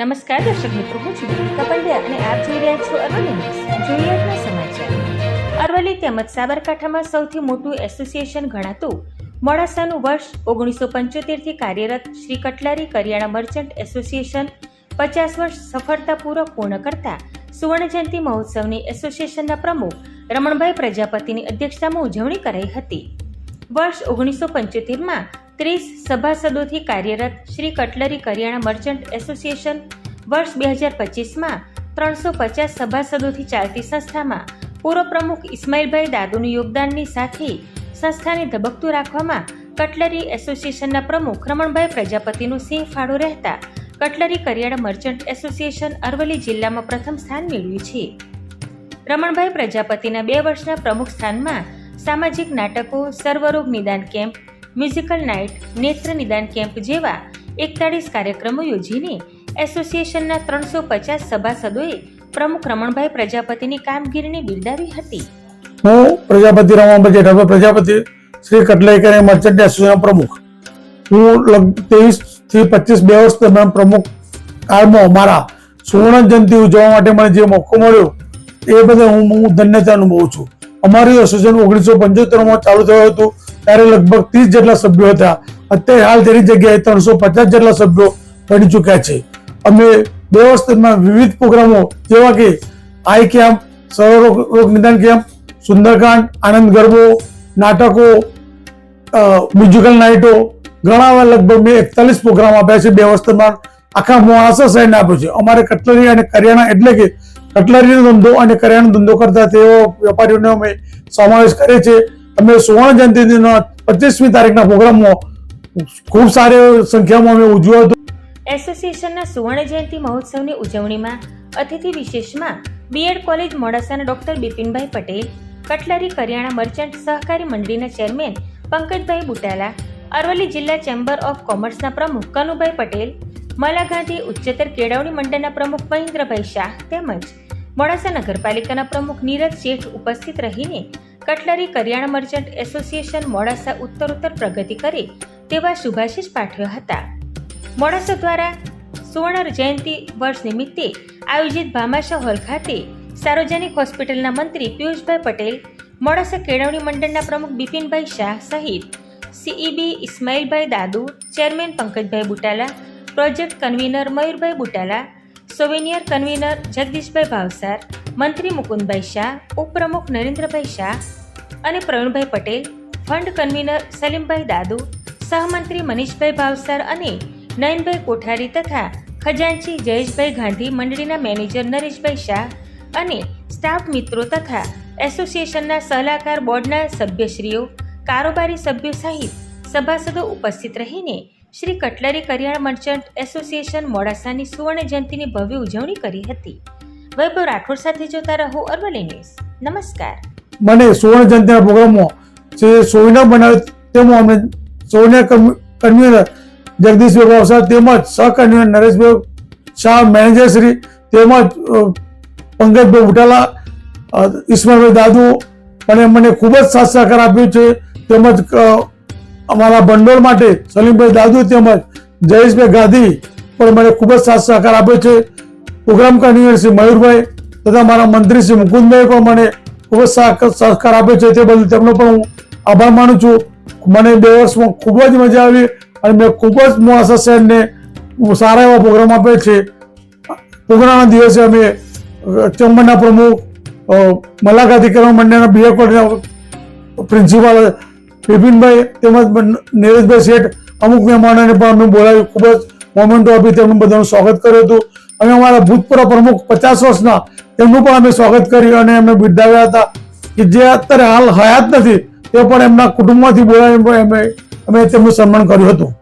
નમસ્કાર, દર્શક મિત્રો, હું છું દીપિકા પંડ્યા અને આપ જોઈ રહ્યા છો અરવલ્લી ન્યૂઝ. જોઈએ સમાચાર. અરવલ્લી તેમજ સાબરકાંઠામાં સૌથી મોટું એસોસિએશન ગણાતું મોડાસાનું વર્ષ ઓગણીસો પંચોતેરથી કાર્યરત શ્રી કટલારી કરિયાણા મર્ચન્ટ એસોસિએશન પચાસ વર્ષ સફળતાપૂર્વક પૂર્ણ કરતા સુવર્ણ જયંતિ મહોત્સવની એસોસિએશનના પ્રમુખ રમણભાઈ પ્રજાપતિની અધ્યક્ષતામાં ઉજવણી કરાઈ હતી. વર્ષ ઓગણીસો પંચોતેરમાં ત્રીસ સભાસદોથી કાર્યરત શ્રી કટલરી કરિયાણા મર્ચન્ટ એસોસિએશન વર્ષ બે હજાર પચીસમાં ત્રણસો પચાસ સભાસદોથી ચાલતી સંસ્થામાં પૂર્વ પ્રમુખ ઇસ્માઇલભાઈ દાદુનું યોગદાનની સાથે સંસ્થાને ધબકતું રાખવામાં કટલરી એસોસિએશનના પ્રમુખ રમણભાઈ પ્રજાપતિનું સિંહ ફાળો રહેતા કટલરી કરિયાણા મર્ચન્ટ એસોસિએશન અરવલ્લી જિલ્લામાં પ્રથમ સ્થાન મેળવ્યું છે. રમણભાઈ પ્રજાપતિના બે વર્ષના પ્રમુખ સ્થાનમાં સામાજિક નાટકો, સર્વરોગ નિદાન કેમ્પ મ્યુઝિકલ નાઇટ, નેત્ર નિદાન કેમ્પ જેવા એકતાળીસ કાર્યક્રમો યોજીને એસોસિએશનના ત્રણસો પચાસ સભાસદોએ પ્રમુખ રમણભાઈ પ્રજાપતિની કામગીરીને બિરદાવી હતી. હું Prajapati Ramanbhai Jethabhai Prajapati Shri cutlery merchant association પ્રમુખ. હું લગથી પચીસ બે વર્ષ દરમિયાન પ્રમુખ કાળમાં મારા સુવર્ણ જયંતિ ઉજવવા માટે મને જે મોકો મળ્યો, એ બદલ હું હું ધન્યતા અનુભવું છું. અમારું એસોસિએશન ઓગણીસો પંચોતેરમાં ચાલુ થયું હતું. ત્યારે લગભગ ત્રીસ જેટલા સભ્યો હતા. અત્યારે હાલ તેની જગ્યાએ ત્રણસો પચાસ જેટલા સભ્યો બની ચૂક્યા છે. અમે બે વસ્તુમાં વિવિધ પ્રોગ્રામો, જેવા કે આઈ કેમ્પ સર્વ રોગ નિદાન કેમ્પ, સુંદરકાંડ, આનંદ ગરબો, નાટકો મ્યુઝિકલ નાઇટો ઘણા લગભગ મેં એકતાલીસ પ્રોગ્રામ આપ્યા છે બે વસ્તુમાં આખા મોડાસા શહેરને આપ્યો છે. અમારે કટલરી અને કરિયાણા એટલે કે કટલરીનો ધંધો અને કરિયાણાનો ધંધો કરતા તેઓ વેપારીઓનો અમે સમાવેશ કરે છે. અમે સુવર્ણ જયંતિના પચીસમી તારીખના પ્રોગ્રામમાં ખૂબ સારી સંખ્યામાં અમે ઉજવ્યો હતો. એસોસિએશનના સુવર્ણ જયંતિ મહોત્સવની ઉજવણીમાં અતિથિ વિશેષમાં બીએડ કોલેજ મોડાસાના ડોક્ટર બિપિનભાઈ પટેલ, કટલરી કરિયાણા મર્ચન્ટ સહકારી મંડળીના ચેરમેન પંકજભાઈ બુટાલા, અરવલ્લી જિલ્લા ચેમ્બર ઓફ કોમર્સના પ્રમુખ કનુભાઈ પટેલ, મલા ગાંધી ઉચ્ચતર કેળવણી મંડળના પ્રમુખ મહેન્દ્રભાઈ શાહ તેમજ મોડાસા નગરપાલિકાના પ્રમુખ નીરજ શેઠ ઉપસ્થિત રહીને કટલરી કરિયાણા મર્ચન્ટ એસોસિએશન મોડાસા ઉત્તરોત્તર પ્રગતિ કરે તેવા શુભાશીષ પાઠવ્યા હતા. મોડાસા દ્વારા સુવર્ણ જયંતિ વર્ષ નિમિત્તે આયોજિત ભામાશા હોલ ખાતે સાર્વજનિક હોસ્પિટલના મંત્રી પિયુષભાઈ પટેલ, મોડાસા કેળવણી મંડળના પ્રમુખ બિપિનભાઈ શાહ સહિત CEB Ismailbhai Dadu, chairman Pankajbhai Butala, project convener Mayurbhai Butala souvenir convener Jagdishbhai Bhavsar મંત્રી મુકુંદભાઈ શાહ ઉપપ્રમુખ નરેન્દ્રભાઈ શાહ અને પ્રવીણભાઈ પટેલ ફંડ કન્વીનર સલીમભાઈ દાદુ સહમંત્રી મનીષભાઈ ભાવસાર અને નયનભાઈ કોઠારી તથા ખજાનચી જયેશભાઈ ગાંધી મંડળીના મેનેજર નરેશભાઈ શાહ અને સ્ટાફ મિત્રો તથા એસોસિએશનના સલાહકાર બોર્ડના સભ્યશ્રીઓ, કારોબારી સભ્યો સહિત સભાસદો ઉપસ્થિત રહીને શ્રી કટલરી કરિયાણા મર્ચન્ટ એસોસિએશન મોડાસાની સુવર્ણ જયંતિની ભવ્ય ઉજવણી કરી હતી. વૈભવ રાઠોડ સાથે જોતા રહો અરવલ્લી ન્યૂઝ. નમસ્કાર. મને સુવર્ણ જયંતિના પ્રોગ્રામમાં જે સોયના બનાવ્યો તેમાં અમે સોયના કન્વીનર જગદીશભાઈ ભાવસાર તેમજ સહકન્વીનર નરેશભાઈ શાહ મેનેજર શ્રી તેમજ પંકજભાઈ ઉટાલા અ, દાદુ અને મને ખૂબ જ સાથ સહકાર આપ્યો છે તેમજ અમારા ભંડોળ માટે સલીમભાઈ દાદુ તેમજ જયેશભાઈ ગાંધી પણ મને ખૂબ જ સાથ સહકાર આપ્યો છે. પ્રોગ્રામ કન્વીનર શ્રી મયુરભાઈ તથા મારા મંત્રી શ્રી મુકુંદભાઈ પણ મને ખૂબ જ સહકાર આપ્યો છે તે બદલ તેમનો પણ હું આભાર માનું છું. મને બે વર્ષમાં ખૂબ જ મજા આવી અને મેં ખૂબ જ મોડાસા શહેરને સારા એવા પ્રોગ્રામ આપ્યો છે. પ્રોગ્રામના દિવસે અમે ચેમ્બરના પ્રમુખ મલાકાતી કરવા મંડળના બીએ કોલેજના પ્રિન્સિપાલ બિપિનભાઈ તેમજ નીરજભાઈ શેઠ અમુક મહેમાનોને પણ અમે બોલાવી ખૂબ જ મોમેન્ટો આપી તેમનું બધાનું સ્વાગત કર્યું હતું. અમે અમારા ભૂતપૂર્વ પ્રમુખ પચાસ વર્ષના તેમનું પણ અમે સ્વાગત કર્યું અને એમને બિરદાવ્યા હતા કે જે અત્યારે હાલ હયાત નથી, તે પણ એમના કુટુંબમાંથી બોલાવીને અમે અમે તેમનું સન્માન કર્યું હતું.